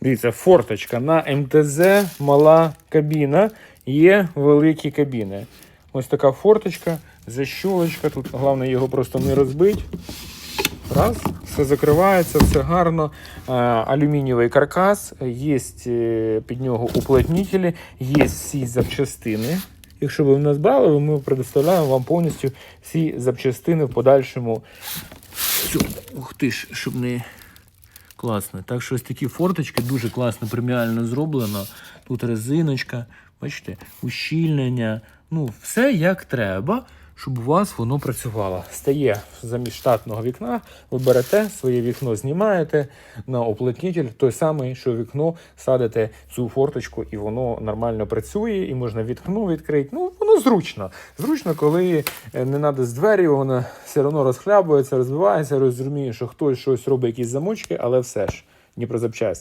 Дивіться, форточка на МТЗ, мала кабіна, є великі кабіни. Ось така форточка, защолочка. Тут головне його просто не розбити. Раз, все закривається, все гарно. Е, Алюмінієвий каркас, є е, під нього уплотнителі, є всі запчастини. Якщо ви в нас брали, ми предоставляємо вам повністю всі запчастини в подальшому. Ух ти ж, щоб не класно. Так що ось такі форточки дуже класно, преміально зроблено. Тут резиночка, бачите, ущільнення. Ну, все як треба, щоб у вас воно працювало. Стає замість штатного вікна, ви берете своє вікно, знімаєте на оплотнитель, той самий, що вікно садите цю форточку, і воно нормально працює, і можна вікно відкрити. Ну, зручно. Зручно, коли е, не треба з двері, вона все одно розхлябується, розбивається, розуміє, що хтось щось робить, якісь замочки, але все ж, ні про запчасті.